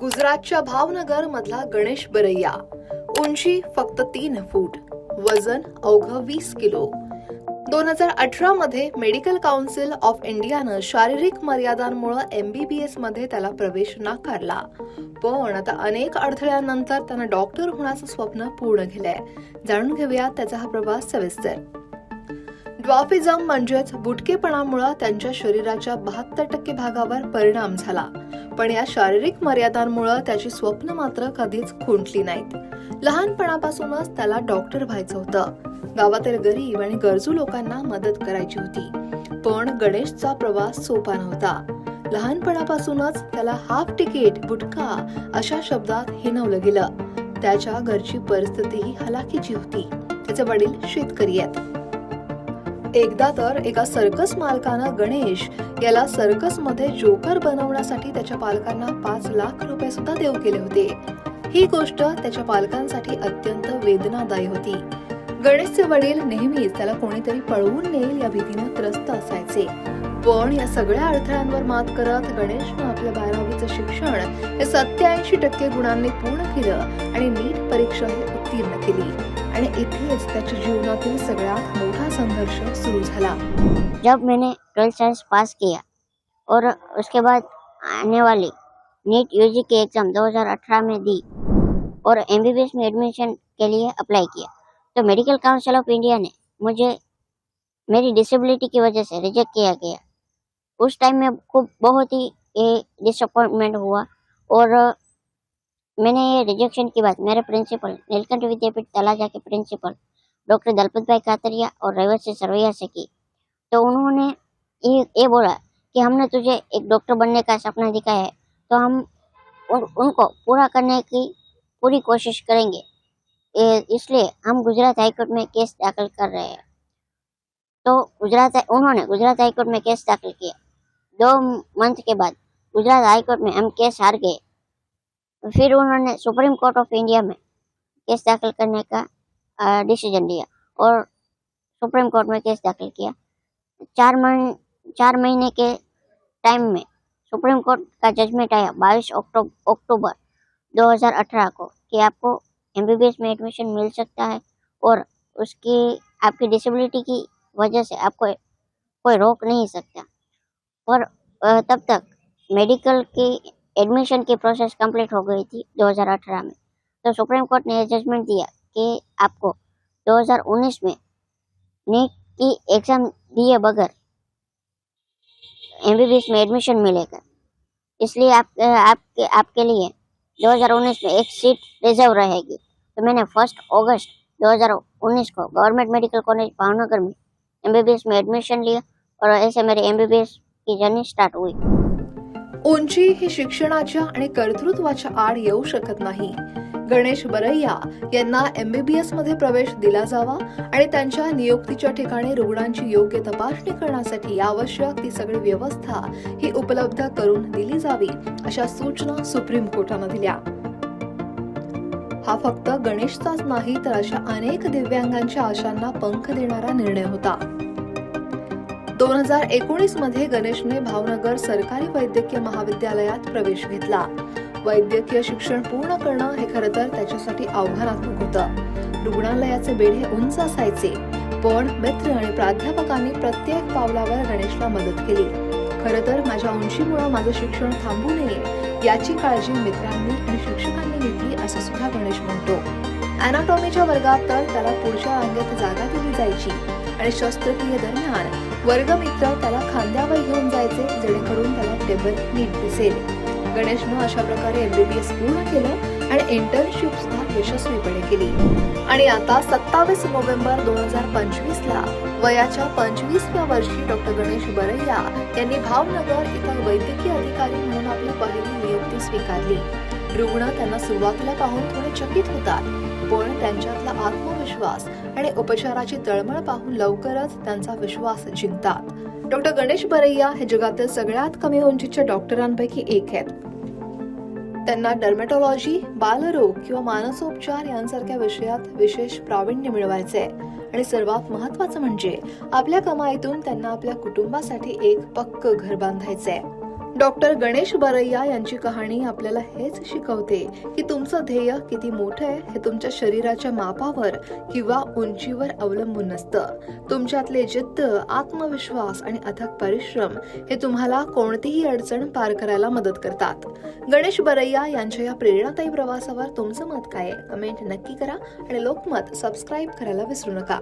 गुजरातच्या भावनगर मधला गणेश बरैया. उंची फक्त तीन फूट वजन अवघं वीस किलो. दोन हजार अठरा मध्ये मेडिकल काउन्सिल ऑफ इंडियानं शारीरिक मर्यादांमुळे एमबीबीएसमध्ये त्याला प्रवेश नाकारला. पण आता अनेक अडथळ्यानंतर त्यानं डॉक्टर होण्याचं स्वप्न पूर्ण केलंय. जाणून घेऊया त्याचा हा प्रवास सविस्तर. ड्वाफिझम म्हणजेच बुटकेपणामुळे त्यांच्या शरीराच्या बहात्तर टक्के भागावर परिणाम झाला. पण या शारीरिक मर्यादांमुळे त्याची स्वप्न मात्र कधीच खुंटली नाहीत. लहानपणापासूनच त्याला डॉक्टर व्हायचं होतं. गावातील गरीब आणि गरजू लोकांना मदत करायची होती. पण गणेशचा प्रवास सोपा नव्हता. लहानपणापासूनच त्याला हाफ तिकीट बुटका अशा शब्दात हिनवलं गेलं. त्याच्या घरची परिस्थितीही हलाखीची होती. त्याचे वडील शेतकरी आहेत. एकदा तर एका सर्कस मालकानं गणेश याला सर्कसमध्ये जोकर बनवण्यासाठी त्याच्या पालकांना पाच लाख रुपये सुद्धा देऊ केले होते. ही गोष्ट त्याच्या पालकांसाठी अत्यंत वेदनादायी होती. गणेशचे वडील नेहमीच त्याला कोणीतरी पळवून नेईल या भीतीनं त्रस्त असायचे. पण या सगळ्या अडथळ्यांवर मात करत गणेशनं आपल्या बारावीचं शिक्षण हे सत्याऐंशी टक्के गुणांनी पूर्ण केलं आणि नीट परीक्षा उत्तीर्ण केली. आणि इथेच त्याच्या जीवनातील सगळ्यात संघर्ष सुरू झाला. जब मैंने ट्वेल्थ साइंस पास किया और उसके बाद आने वाली नीट यूजी के एग्ज़ाम 2018 में दी और एमबीबीएस में एडमिशन के लिए अप्लाई किया तो मेडिकल काउंसिल ऑफ़ इंडिया ने मुझे मेरी डिसेबिलिटी की वजह से रिजेक्ट किया गया। उस टाइम में खूब बहुत ही डिसअपॉइंटमेंट हुआ और मैंने ये रिजेक्शन की बात मेरे प्रिंसिपल नीलकंठ विद्यापीठ तलाजा के प्रिंसिपल डॉक्टर दलपत भाई कातरिया और रेवत सरवैया से की। तो उन्होंने ये ये बोला कि हमने तुझे एक डॉक्टर बनने का सपना दिखाया है। तो हम उन, उनको पूरा करने की पूरी कोशिश करेंगे। इसलिए हम गुजरात हाईकोर्ट में केस दाखिल कर रहे हैं। तो गुजरात उन्होंने गुजरात हाईकोर्ट में केस दाखिल किया। दो मंथ के बाद गुजरात हाईकोर्ट में हम केस हार गए। फिर उन्होंने सुप्रीम कोर्ट ऑफ़ इंडिया में केस दाखिल करने का डिसीज़न लिया और सुप्रीम कोर्ट में केस दाखिल किया। चार महीने चार महीने के टाइम में सुप्रीम कोर्ट का जजमेंट आया बाईस अक्टूबर अक्टूबर 2018 को कि आपको एमबीबीएस में एडमिशन मिल सकता है और उसकी, आपकी डिसेबिलिटी की वजह से आपको कोई रोक नहीं सकता। और तब तक मेडिकल की एडमिशन की प्रोसेस कंप्लीट हो गई थी 2018 में। तो सुप्रीम कोर्ट ने जजमेंट दिया कि आपको 2019 में नीट की एग्ज़ाम दिए बगैर एमबीबीएस में एडमिशन मिलेगा। इसलिए आप, आपके आपके लिए 2019 में एक सीट रिज़र्व रहेगी। तो मैंने फ़र्स्ट अगस्त 2019 को गवर्नमेंट मेडिकल कॉलेज भावनगर में एमबीबीएस में एडमिशन लिया और ऐसे मेरी एमबीबीएस की जर्नी स्टार्ट हुई। उंची ही शिक्षणाच्या आणि कर्तृत्वाच्या आड येऊ शकत नाही. गणेश बरैया यांना एमबीबीएसमध्ये प्रवेश दिला जावा आणि त्यांच्या नियुक्तीच्या ठिकाणी रुग्णांची योग्य तपासणी करण्यासाठी आवश्यक ती सगळी व्यवस्था ही उपलब्ध करून दिली जावी अशा सूचना सुप्रीम कोर्टानं दिल्या. हा फक्त गणेशचाच नाही तर अशा अनेक दिव्यांगांच्या आशांना पंख देणारा निर्णय होता. दोन हजार एकोणीसमध्ये गणेशने भावनगर सरकारी वैद्यकीय महाविद्यालयात प्रवेश घेतला. वैद्यकीय शिक्षण पूर्ण करणं हे खरं तर त्याच्यासाठी आव्हानात्मक होतं. रुग्णालयाचे बेढे उंच असायचे पण मित्र आणि प्राध्यापकांनी प्रत्येक पावलावर गणेशला मदत केली. खरं तर माझ्या उंचीमुळे माझं शिक्षण थांबू नये याची काळजी मित्रांनी आणि शिक्षकांनी घेतली असं सुद्धा गणेश म्हणतो. अनाटॉमीच्या वर्गात तर त्याला पुढच्या रांगेत जागा दिली जायची आणि शस्त्रक्रिये दरम्यान वर्गमित्र त्याला खांद्यावर घेऊन जायचे जेणेकरून त्याला टेबल नीट दिसेल. गणेशनं अशा प्रकारे एमबीबीएस पूर्ण केलं आणि इंटर्नशिप सुद्धा यशस्वीपणे केली. आणि आता सत्तावीस नोव्हेंबर दोन हजार पंचवीस ला वयाच्या पंचवीसव्या वर्षी डॉक्टर गणेश बरैया यांनी भावनगर इथं वैद्यकीय अधिकारी म्हणून आपली पहिली नियुक्ती स्वीकारली. रुग्ण त्यांना सुरुवातीला पाहून थोडे चकित होतात पण त्यांच्यातला आत्मविश्वास आणि उपचाराची तळमळ पाहून लवकरच त्यांचा विश्वास जिंकतात. डॉक्टर गणेश बरैया हे जगातील सगळ्यात कमी उंचीच्या डॉक्टरांपैकी एक आहेत. त्यांना डर्मेटॉलॉजी बालरोग किंवा मानसोपचार यांसारख्या विषयात विशेष प्रावीण्य मिळवायचे. आणि सर्वात महत्वाचं म्हणजे आपल्या कमाईतून त्यांना आपल्या कुटुंबासाठी एक पक्क घर बांधायचंय. डॉक्टर गणेश बरैया यांची कहाणी आपल्याला हेच शिकवते की तुमचं ध्येय किती मोठं आहे हे तुमच्या शरीराच्या मापावर किंवा उंचीवर अवलंबून नसतं. तुमच्यातले जिद्द आत्मविश्वास आणि अथक परिश्रम हे तुम्हाला कोणतीही अडचण पार करायला मदत करतात. गणेश बरैया यांच्या या प्रेरणादायी प्रवासावर तुमचं मत काय कमेंट नक्की करा आणि लोकमत सबस्क्राईब करायला विसरू नका.